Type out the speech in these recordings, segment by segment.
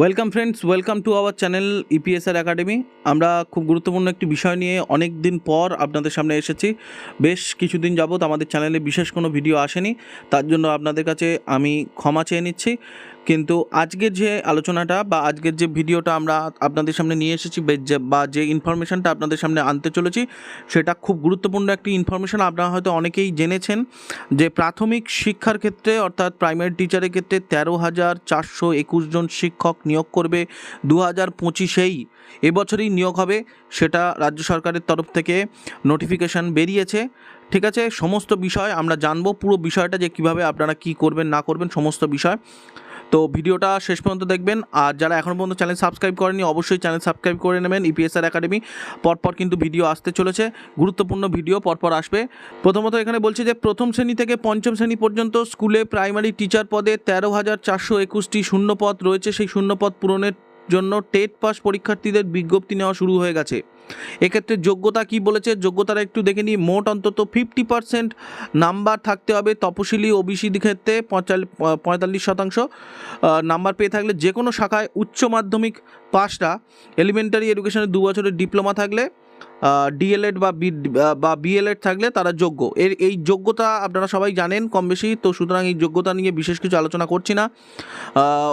Welcome friends welcome to our channel EPSR academy আমরা খুব গুরুত্বপূর্ণ একটি বিষয় নিয়ে অনেক দিন পর আপনাদের সামনে এসেছি। বেশ কিছুদিন যাবৎ আমাদের চ্যানেলে বিশেষ কোনো ভিডিও আসেনি। তার জন্য আপনাদের কাছে আমি ক্ষমা চেয়ে নিচ্ছি। কিন্তু আজকের যে আলোচনাটা বা আজকের যে ভিডিওটা আমরা আপনাদের সামনে নিয়ে এসেছি বে- যে- বা যে ইনফরমেশনটা আপনাদের সামনে আনতে চলেছি, সেটা খুব গুরুত্বপূর্ণ একটি ইনফরমেশন আপনারা হয়তো অনেকেই জেনেছেন যে প্রাথমিক শিক্ষার ক্ষেত্রে, অর্থাৎ প্রাইমারি টিচারের ক্ষেত্রে তেরো হাজার চারশো একুশ জন শিক্ষক নিয়োগ করবে দু হাজার পঁচিশেই। এবছরই নিয়োগ হবে, সেটা রাজ্য সরকারের তরফ থেকে নোটিফিকেশান বেরিয়েছে। ঠিক আছে, সমস্ত বিষয় আমরা জানব, পুরো বিষয়টা যে কীভাবে আপনারা কি করবেন, না করবেন, সমস্ত বিষয়। তো ভিডিওটা শেষ পর্যন্ত দেখবেন। আর যারা এখন পর্যন্ত চ্যানেল সাবস্ক্রাইব করেনি অবশ্যই চ্যানেল সাবস্ক্রাইব করে নেবেন। ইপিএসআর একাডেমি পরপর কিন্তু ভিডিও আসতে চলেছে। গুরুত্বপূর্ণ ভিডিও পরপর আসবে। প্রথমত এখানে বলছে যে, প্রথম শ্রেণি থেকে পঞ্চম শ্রেণি পর্যন্ত স্কুলে প্রাইমারি টিচার পদে তেরো হাজার চারশো একুশটি শূন্যপদ রয়েছে। সেই শূন্যপদ পূরণের জন্য টেট পাস পরীক্ষার্থীদের বিজ্ঞপ্তি নেওয়া শুরু হয়ে গেছে। এক্ষেত্রে যোগ্যতা কি বলেছে? যোগ্যতাটা একটু দেখে নিই। মোট অন্তত ফিফটি পার্সেন্ট নাম্বার থাকতে হবে তপশিলি ওবিসি ক্ষেত্রে পঁয়তাল্লিশ শতাংশ নাম্বার পেয়ে থাকলে যে কোনো শাখায় উচ্চ মাধ্যমিক পাশটা। এলিমেন্টারি এডুকেশনে দু বছরের ডিপ্লোমা থাকলে ডিএলএড বা বি বা বিএলএড থাকলে তারা যোগ্য। এর এই যোগ্যতা আপনারা সবাই জানেন কম বেশি, তো সুতরাং এই যোগ্যতা নিয়ে বিশেষ কিছু আলোচনা করছি না।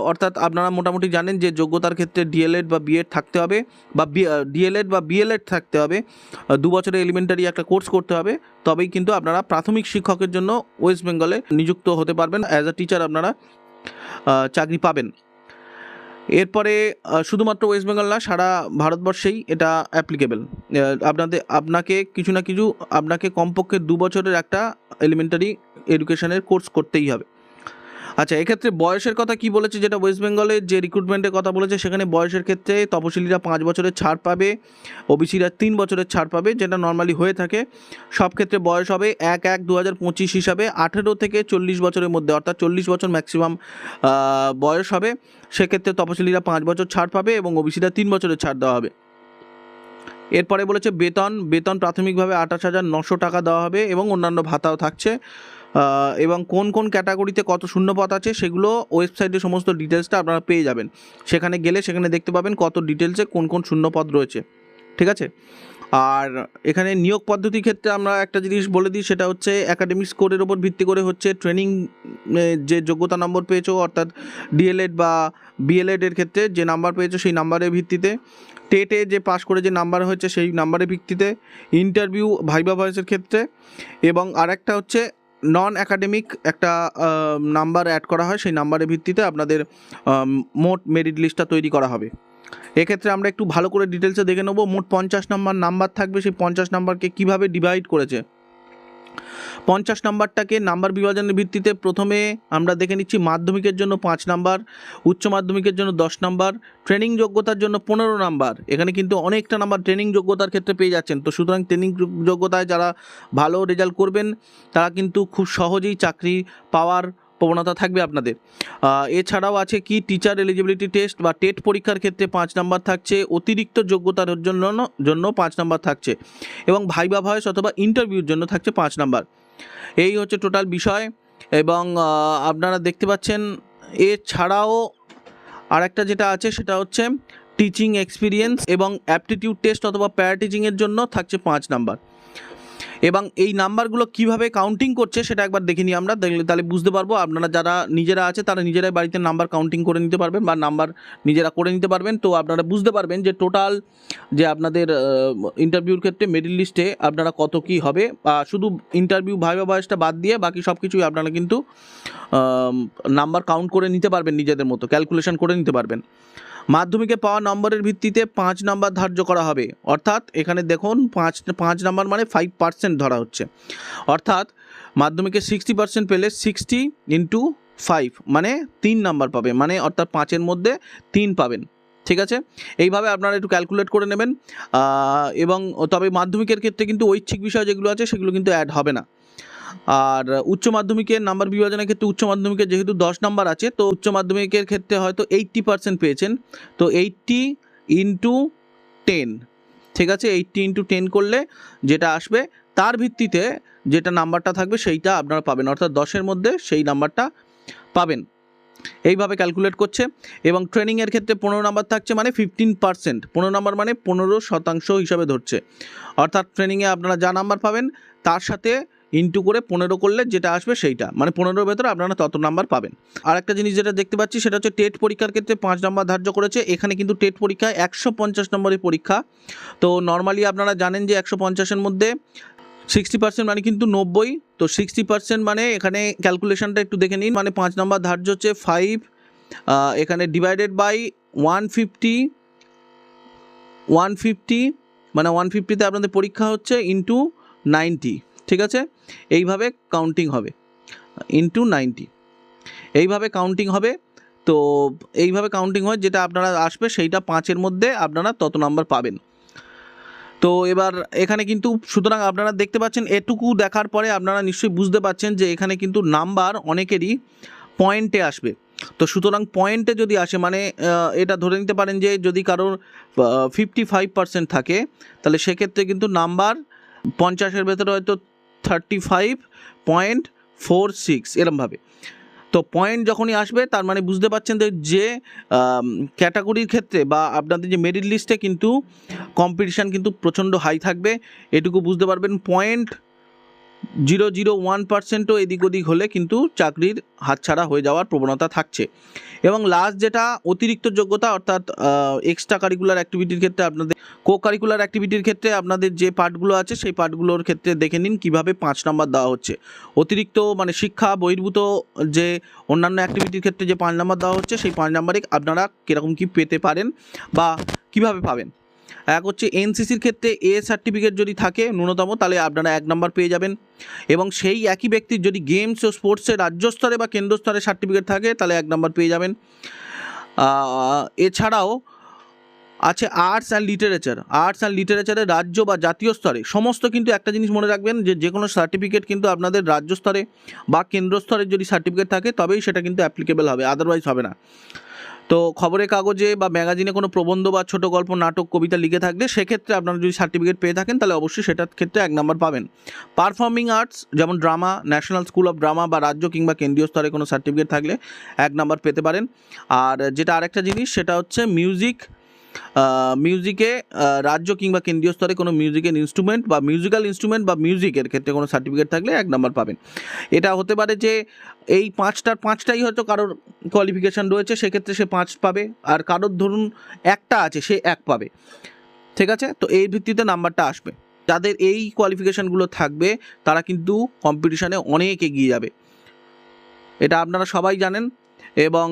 অর্থাৎ আপনারা মোটামুটি জানেন যে যোগ্যতার ক্ষেত্রে ডিএলএড বা বিএড থাকতে হবে, বা ডিএলএড বা বিএলএড থাকতে হবে। দু বছরের এলিমেন্টারি একটা কোর্স করতে হবে, তবেই কিন্তু আপনারা প্রাথমিক শিক্ষকের জন্য ওয়েস্ট বেঙ্গলে নিযুক্ত হতে পারবেন। অ্যাজ আ টিচার আপনারা চাকরি পাবেন। এরপরে শুধুমাত্র ওয়েস্ট বেঙ্গল না, সারা ভারতবর্ষেই এটা অ্যাপ্লিকেবল আপনাদের, আপনাকে কিছু না কিছু, আপনাকে কমপক্ষে দু বছরের একটা এলিমেন্টারি এডুকেশনের কোর্স করতেই হবে। আচ্ছা এক্ষেত্রে বয়সের কথা কি বলেছে? যেটা ওয়েস্ট বেঙ্গলের যে রিক্রুটমেন্টের কথা বলেছে, সেখানে বয়সের ক্ষেত্রে তপশিলিরা পাঁচ বছরের ছাড় পাবে, ওবিসিরা তিন বছরের ছাড় পাবে, যেটা নর্মালি হয়ে থাকে। সব ক্ষেত্রে বয়স হবে এক এক দু হাজার পঁচিশ হিসাবে আঠেরো থেকে চল্লিশ বছরের মধ্যে, অর্থাৎ চল্লিশ বছর ম্যাক্সিমাম বয়স হবে। সেক্ষেত্রে তপশিলিরা পাঁচ বছর ছাড় পাবে এবং ওবিসিরা তিন বছরের ছাড় দেওয়া হবে। এরপরে বলেছে বেতন বেতন প্রাথমিকভাবে আঠাশ হাজার নশো টাকা দেওয়া হবে এবং অন্যান্য ভাতাও থাকছে। এবং কোন কোন ক্যাটাগরিতে কত শূন্যপদ আছে সেগুলো ওয়েবসাইটে সমস্ত ডিটেলসটা আপনারা পেয়ে যাবেন। সেখানে গেলে সেখানে দেখতে পাবেন কত ডিটেলসে কোন কোন শূন্যপদ রয়েছে। ঠিক আছে? আর এখানে নিয়োগ পদ্ধতির ক্ষেত্রে আমরা একটা জিনিস বলে দিই, সেটা হচ্ছে একাডেমিক স্কোরের ওপর ভিত্তি করে হচ্ছে ট্রেনিং যে যোগ্যতা নম্বর পেয়েছ, অর্থাৎ ডিএলএড বা বিএলএড এর ক্ষেত্রে যে নাম্বার পেয়েছ সেই নাম্বারের ভিত্তিতে। টেটে যে পাস করে যে নাম্বার হয়েছে সেই নাম্বারের ভিত্তিতে। ইন্টারভিউ ভাইবা ভয়েসের ক্ষেত্রে। এবং আরেকটা হচ্ছে নন অ্যাকাডেমিক একটা নাম্বার অ্যাড করা হয়, সেই নাম্বারের ভিত্তিতে আপনাদের মোট মেরিট লিস্টটা তৈরি করা হবে। এক্ষেত্রে আমরা একটু ভালো করে ডিটেলসে দেখে নেব, মোট পঞ্চাশ নম্বর নাম্বার থাকবে, সেই পঞ্চাশ নাম্বারকে কীভাবে ডিভাইড করেছে। পঞ্চাশ নাম্বারটাকে নাম্বার বিভাজনের ভিত্তিতে প্রথমে আমরা দেখে নিচ্ছি মাধ্যমিকের জন্য পাঁচ নাম্বার, উচ্চ মাধ্যমিকের জন্য দশ নাম্বার ট্রেনিং যোগ্যতার জন্য পনেরো নাম্বার। এখানে কিন্তু অনেকটা নাম্বার ট্রেনিং যোগ্যতার ক্ষেত্রে পেয়ে যাচ্ছেন। তো সুতরাং ট্রেনিং যোগ্যতায় যারা ভালো রেজাল্ট করবেন, তারা কিন্তু খুব সহজেই চাকরি পাওয়ার প্রবণতা থাকবে আপনাদের। এছাড়াও আছে কি? টিচার এলিজিবিলিটি টেস্ট বা টেট পরীক্ষার ক্ষেত্রে পাঁচ নাম্বার থাকছে। অতিরিক্ত যোগ্যতার জন্য জন্য পাঁচ নাম্বার থাকছে। এবং ভাইবা ভয়েস অথবা ইন্টারভিউর জন্য থাকছে পাঁচ নাম্বার। এই হচ্ছে টোটাল বিষয়। এবং আপনারা দেখতে পাচ্ছেন, এছাড়াও আরেকটা যেটা আছে সেটা হচ্ছে টিচিং এক্সপিরিয়েন্স এবং অ্যাপটিটিউড টেস্ট অথবা প্যারা টিচিংয়ের জন্য থাকছে পাঁচ নাম্বার। এবং এই নাম্বারগুলো কীভাবে কাউন্টিং করছে সেটা একবার দেখে নিই আমরা। দেখলে তাহলে বুঝতে পারব। আপনারা যারা নিজেরা আছে, তারা নিজেরাই বাড়িতে নাম্বার কাউন্টিং করে নিতে পারবেন বা নাম্বার নিজেরা করে নিতে পারবেন। তো আপনারা বুঝতে পারবেন যে টোটাল যে আপনাদের ইন্টারভিউর ক্ষেত্রে মেরিট লিস্টে আপনারা কত কি হবে। বা শুধু ইন্টারভিউ ভাইবা বয়সটা বাদ দিয়ে বাকি সব কিছুই আপনারা কিন্তু নাম্বার কাউন্ট করে নিতে পারবেন নিজেদের মতো ক্যালকুলেশন করে নিতে পারবেন। মাধ্যমিকে পাওয়া নম্বরের ভিত্তিতে পাঁচ নাম্বার ধার্য করা হবে। অর্থাৎ এখানে দেখুন, পাঁচ পাঁচ নাম্বার মানে ফাইভ পার্সেন্ট ধরা হচ্ছে। অর্থাৎ মাধ্যমিকে সিক্সটি পার্সেন্ট পেলে সিক্সটি ইন্টু ফাইভ মানে তিন নাম্বার পাবে। মানে অর্থাৎ পাঁচের মধ্যে তিন পাবেন। ঠিক আছে? এইভাবে আপনারা একটু ক্যালকুলেট করে নেবেন। এবং তবে মাধ্যমিকের ক্ষেত্রে কিন্তু ঐচ্ছিক বিষয় যেগুলো আছে সেগুলো কিন্তু অ্যাড হবে না। আর উচ্চ মাধ্যমিকের নাম্বার বিভাজনের ক্ষেত্রে উচ্চ মাধ্যমিকের যেহেতু দশ নাম্বার আছে, তো উচ্চ মাধ্যমিকের ক্ষেত্রে হয়তো এইট্টি পার্সেন্ট পেয়েছেন। তো এইট্টি ইন্টু টেন ঠিক আছে? এইট্টি ইন্টু টেন করলে যেটা আসবে, তার ভিত্তিতে যেটা নাম্বারটা থাকবে সেইটা আপনারা পাবেন। অর্থাৎ দশের মধ্যে সেই নাম্বারটা পাবেন। এইভাবে ক্যালকুলেট করছে এবং ট্রেনিংয়ের ক্ষেত্রে পনেরো নাম্বার থাকছে মানে ফিফটিন পার্সেন্ট পনেরো নাম্বার মানে পনেরো শতাংশ হিসাবে ধরছে। অর্থাৎ ট্রেনিংয়ে আপনারা যা নাম্বার পাবেন, তার সাথে ইন্টু করে পনেরো করলে যেটা আসবে সেইটা। মানে পনেরোর ভেতরে আপনারা তত নাম্বার পাবেন। আর একটা জিনিস যেটা দেখতে পাচ্ছি, সেটা হচ্ছে টেট পরীক্ষার ক্ষেত্রে পাঁচ নাম্বার ধার্য করেছে। এখানে কিন্তু টেট পরীক্ষায় একশো পঞ্চাশ নম্বরের পরীক্ষা। তো নর্মালি আপনারা জানেন যে একশো পঞ্চাশের মধ্যে সিক্সটি পার্সেন্ট মানে কিন্তু নব্বই। তো সিক্সটি পার্সেন্ট মানে এখানে ক্যালকুলেশনটা একটু দেখে নিন। মানে পাঁচ নাম্বার ধার্য হচ্ছে ফাইভ এখানে divided by one fifty one fifty মানে ওয়ান ফিফটিতে আপনাদের পরীক্ষা হচ্ছে ইন্টু নাইনটি ঠিক আছে? এইভাবে কাউন্টিং হবে ইন্টু নাইনটি এইভাবে কাউন্টিং হবে, তো এইভাবে কাউন্টিং হয় যেটা আপনারা আসবে সেইটা পাঁচের মধ্যে আপনারা তত নাম্বার পাবেন। তো এবার এখানে কিন্তু সুতরাং আপনারা দেখতে পাচ্ছেন, এটুকু দেখার পরে আপনারা নিশ্চয়ই বুঝতে পারছেন যে এখানে কিন্তু নাম্বার অনেকেরই পয়েন্টে আসবে। তো সুতরাং পয়েন্টে যদি আসে মানে এটা ধরে নিতে পারেন যে যদি কারোর ফিফটি ফাইভ পার্সেন্ট থাকে, তাহলে সেক্ষেত্রে কিন্তু নাম্বার পঞ্চাশের ভেতরে হয়তো thirty five point four six এরমভাবে। তো পয়েন্ট যখনই আসবে, তার মানে বুঝতে পারছেন যে ক্যাটাগরির ক্ষেত্রে বা আপনাদের যে মেরিট লিস্টে কিন্তু কম্পিটিশান কিন্তু প্রচণ্ড হাই থাকবে। এটুকু বুঝতে পারবেন। পয়েন্ট জিরো জিরো ওয়ান পার্সেন্টও এদিক ওদিক হলে কিন্তু চাকরির হাতছাড়া হয়ে যাওয়ার প্রবণতা থাকছে। এবং লাস্ট যেটা অতিরিক্ত যোগ্যতা অর্থাৎ এক্সট্রা কারিকুলার অ্যাক্টিভিটির ক্ষেত্রে আপনাদের কো কারিকুলার অ্যাক্টিভিটির ক্ষেত্রে আপনাদের যে পার্টগুলো আছে, সেই পার্টগুলোর ক্ষেত্রে দেখে নিন কীভাবে পাঁচ নাম্বার দেওয়া হচ্ছে। অতিরিক্ত মানে শিক্ষা বহির্ভূত যে অন্যান্য অ্যাক্টিভিটির ক্ষেত্রে যে পাঁচ নাম্বার দেওয়া হচ্ছে, সেই পাঁচ নাম্বারে আপনারা কীরকম কী পেতে পারেন বা কীভাবে পাবেন? এক হচ্ছে এনসিসির ক্ষেত্রে এ সার্টিফিকেট যদি থাকে ন্যূনতম, তাহলে আপনারা এক নম্বর পেয়ে যাবেন। এবং সেই একই ব্যক্তির যদি গেমস ও স্পোর্টসে রাজ্য স্তরে বা কেন্দ্র স্তরে সার্টিফিকেট থাকে, তাহলে এক নম্বর পেয়ে যাবেন। এছাড়াও আছে arts and literature arts and লিটারেচারে রাজ্য বা জাতীয় স্তরে সমস্ত কিন্তু একটা জিনিস মনে রাখবেন যে যে কোনো সার্টিফিকেট কিন্তু আপনাদের রাজ্য স্তরে বা কেন্দ্র স্তরের যদি সার্টিফিকেট থাকে, তবেই সেটা কিন্তু অ্যাপ্লিকেবল হবে আদারওয়াইজ হবে না। তো খবরের কাগজে বা ম্যাগাজিনে কোনো প্রবন্ধ বা ছোট গল্প, নাটক, কবিতা লিখে থাকলে সেক্ষেত্রে আপনারা যদি সার্টিফিকেট পেয়ে থাকেন, তাহলে অবশ্যই সেটার ক্ষেত্রে এক নম্বর পাবেন। পারফর্মিং আর্টস যেমন drama national school of drama বা রাজ্য কিংবা কেন্দ্রীয় স্তরে কোনো সার্টিফিকেট থাকলে এক নম্বর পেতে পারেন। আর যেটা আরেকটা জিনিস, সেটা হচ্ছে মিউজিক মিউজিকে রাজ্য কিংবা কেন্দ্রীয় স্তরে কোনো মিউজিকের ইনস্ট্রুমেন্ট বা মিউজিক্যাল ইনস্ট্রুমেন্ট বা মিউজিকের ক্ষেত্রে কোনো সার্টিফিকেট থাকলে এক নাম্বার পাবেন। এটা হতে পারে যে এই পাঁচটার পাঁচটাই হয়তো কারোর কোয়ালিফিকেশান রয়েছে, সেক্ষেত্রে সে পাঁচ পাবে আর কারোর ধরুন একটা আছে, সে এক পাবে। ঠিক আছে? তো এই ভিত্তিতে নাম্বারটা আসবে। যাদের এই কোয়ালিফিকেশানগুলো থাকবে, তারা কিন্তু কম্পিটিশানে অনেক এগিয়ে যাবে। এটা আপনারা সবাই জানেন। এবং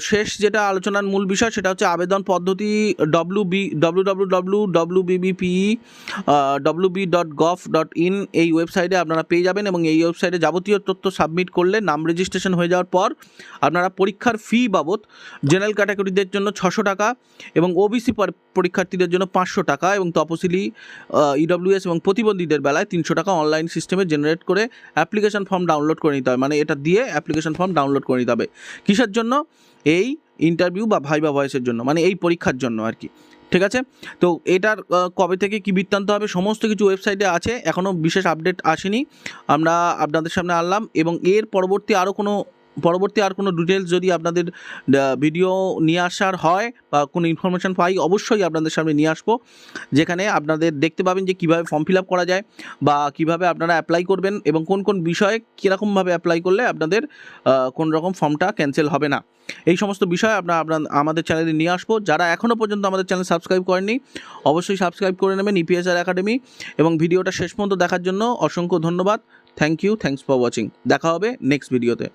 শেষ যেটা আলোচনার মূল বিষয় সেটা হচ্ছে আবেদন পদ্ধতি W B W W BBPE W B dot dot in এই ওয়েবসাইটে আপনারা পেয়ে যাবেন এবং এই ওয়েবসাইটে যাবতীয় তথ্য সাবমিট করলে নাম রেজিস্ট্রেশন হয়ে যাওয়ার পর আপনারা পরীক্ষার ফি বাবদ জেনারেল ক্যাটাগরিদের জন্য ছশো টাকা এবং ওবিসি পরীক্ষার্থীদের জন্য পাঁচশো টাকা এবং তপশিলি ইডব্লিউএস এবং প্রতিবন্ধীদের বেলায় তিনশো টাকা অনলাইন সিস্টেমে জেনারেট করে অ্যাপ্লিকেশন ফর্ম ডাউনলোড করে নিতে হবে। মানে এটা দিয়ে অ্যাপ্লিকেশন ফর্ম ডাউনলোড করে নিতে হবে। কিসের জন্য? এই ইন্টারভিউ বা ভাইবা ভয়েসের জন্য মানে এই পরীক্ষার জন্য আর কি। ঠিক আছে? তো এটার কবে থেকে কি বৃত্তান্ত হবে, সমস্ত কিছু ওয়েবসাইটে আছে এখনও বিশেষ আপডেট আসেনি। আমরা আপনাদের সামনে আনলাম এবং এর পরবর্তী আরও কোনো পরবর্তী আর কোনো ডিটেলস যদি আপনাদের ভিডিও নিয়ে আসার হয় বা কোনো ইনফরমেশান পাই, অবশ্যই আপনাদের সামনে নিয়ে আসব। যেখানে আপনাদের দেখতে পাবেন যে কীভাবে ফর্ম ফিল আপ করা যায় বা কীভাবে আপনারা অ্যাপ্লাই করবেন এবং কোন কোন বিষয়ে কীরকমভাবে অ্যাপ্লাই করলে আপনাদের কোন রকম ফর্মটা ক্যান্সেল হবে না। এই সমস্ত বিষয় আপনার আপনার আমাদের চ্যানেলে নিয়ে আসব। যারা এখনও পর্যন্ত আমাদের চ্যানেল সাবস্ক্রাইব করেননি, অবশ্যই সাবস্ক্রাইব করে নেবেন ইপিএসআর একাডেমি এবং ভিডিওটা শেষ পর্যন্ত দেখার জন্য অসংখ্য ধন্যবাদ। Thank you thanks for watching দেখা হবে নেক্সট ভিডিওতে